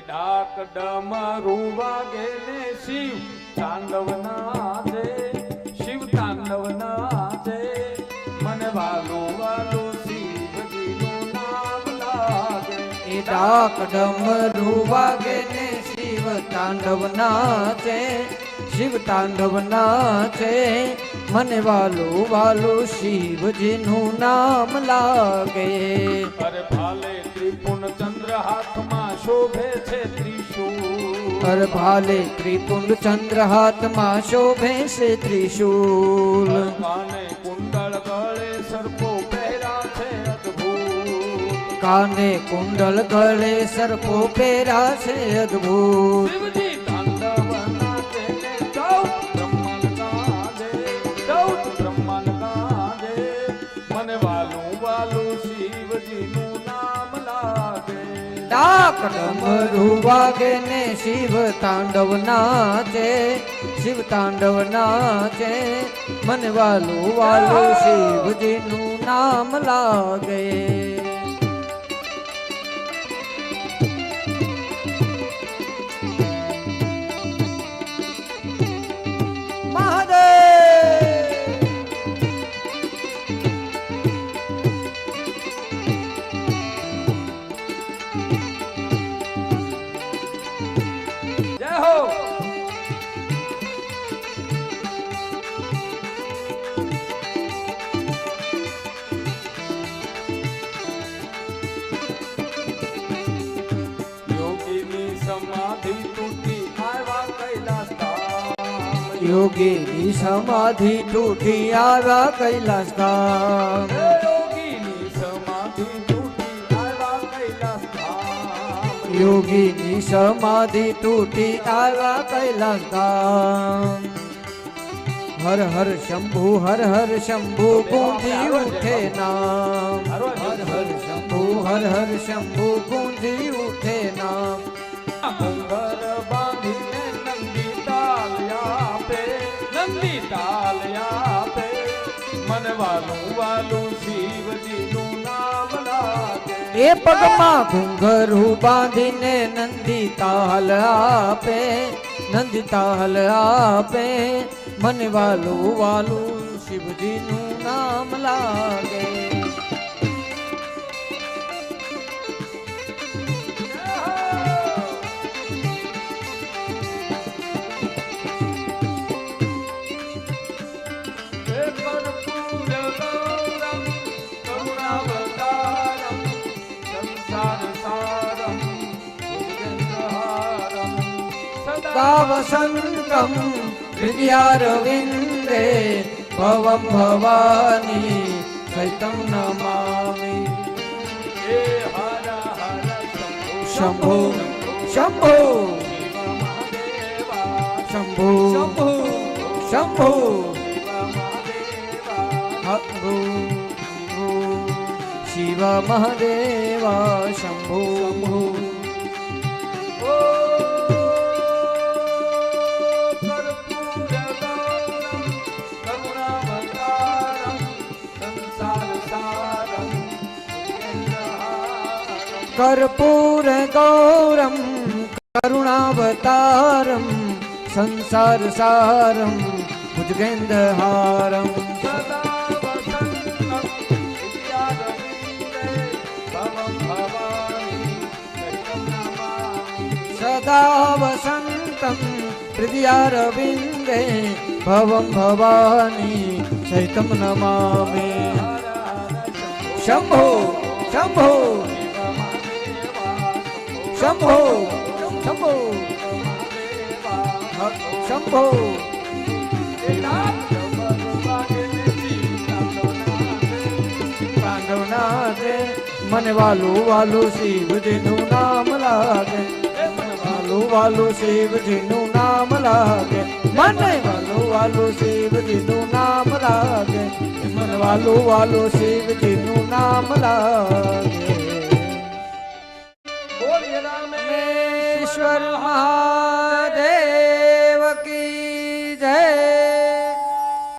ડાક ડમરું વાગે ને શિવ તાંડવ નાચે, શિવ તાંડવ નાચે. મને વાલો વાલો શિવજીનું નામ લાગે. એ ડાક ડમરું વાગે ને શિવ તાંડવ નાચે. શિવ તાંડવ નાચે મને વાલું વાલું શિવજીનું નામ લાગે અરે ભાલે ત્રિપુણ ચંદ્ર હાથમાં શોભે છે ત્રિશૂળ હર ભાલે ત્રિપુંડ ચંદ્ર હાથમાં શોભે છે ત્રિશૂલ કાને કુંડળ ગળે સર્પો પહેરા છે અદ્ભુત કાને કુંડલ ગળે સર્પો પહેરા છે અદ્ભુત વાલું વાલું શિવજીનું નામ લાગે. ડાક ડમરુ વાગે ને શિવ તાંડવ નાચે શિવ તાંડવ નાચે. મન વાલું વાલું શિવજીનું નામ લાગે. યોગીની સમાધિ તૂટી આવ્યા કૈલાસ ધામ યોગીની સમાધિ તૂટી આવ્યા કૈલાસ ધામ. યોગીની સમાધિ તૂટી આવ્યા કૈલાસ ધામ હર હર શંભુ હર હર શંભુ ગુંજી ઉઠે નામ હર હર શંભુ હર હર શંભુ ગુંજી ઉઠે નામ વાલું વાલું શિવજીનું નામ લાગે એ પગમાં ઘુંઘરું બાંધીને નંદી તાલ આપે નંદી તાલ આપે મને વાલું વાલું શિવજીનું નામ લાગે સદા દાવસંતમ હૃદયારવિંદે ભવમ ભવાની સૈતમ નમામિ હે હર હર શંભો શંભો શિવ મહાદેવા શંભો ભુજગેન્દ્રહારમ કર્પૂર ગૌરમ કરુણાવતારમ સંસાર સારમ ભુજગેન્દ્રહારમ સદા વસંતમ વિદ્યારવિંદે ભવં ભવાની સહિतं શંભો શંભો. શંભો. પાંડવનાથે મને વાલું વાલું શિવજીનું નામ લાગે. વાલું વાલું શિવજીનું નામ લાગે. મને વાલું વાલું શિવજીનું નામ લાગે. મને વાલું વાલું શિવજીનું નામ લાગે. सर्वेश्वर महा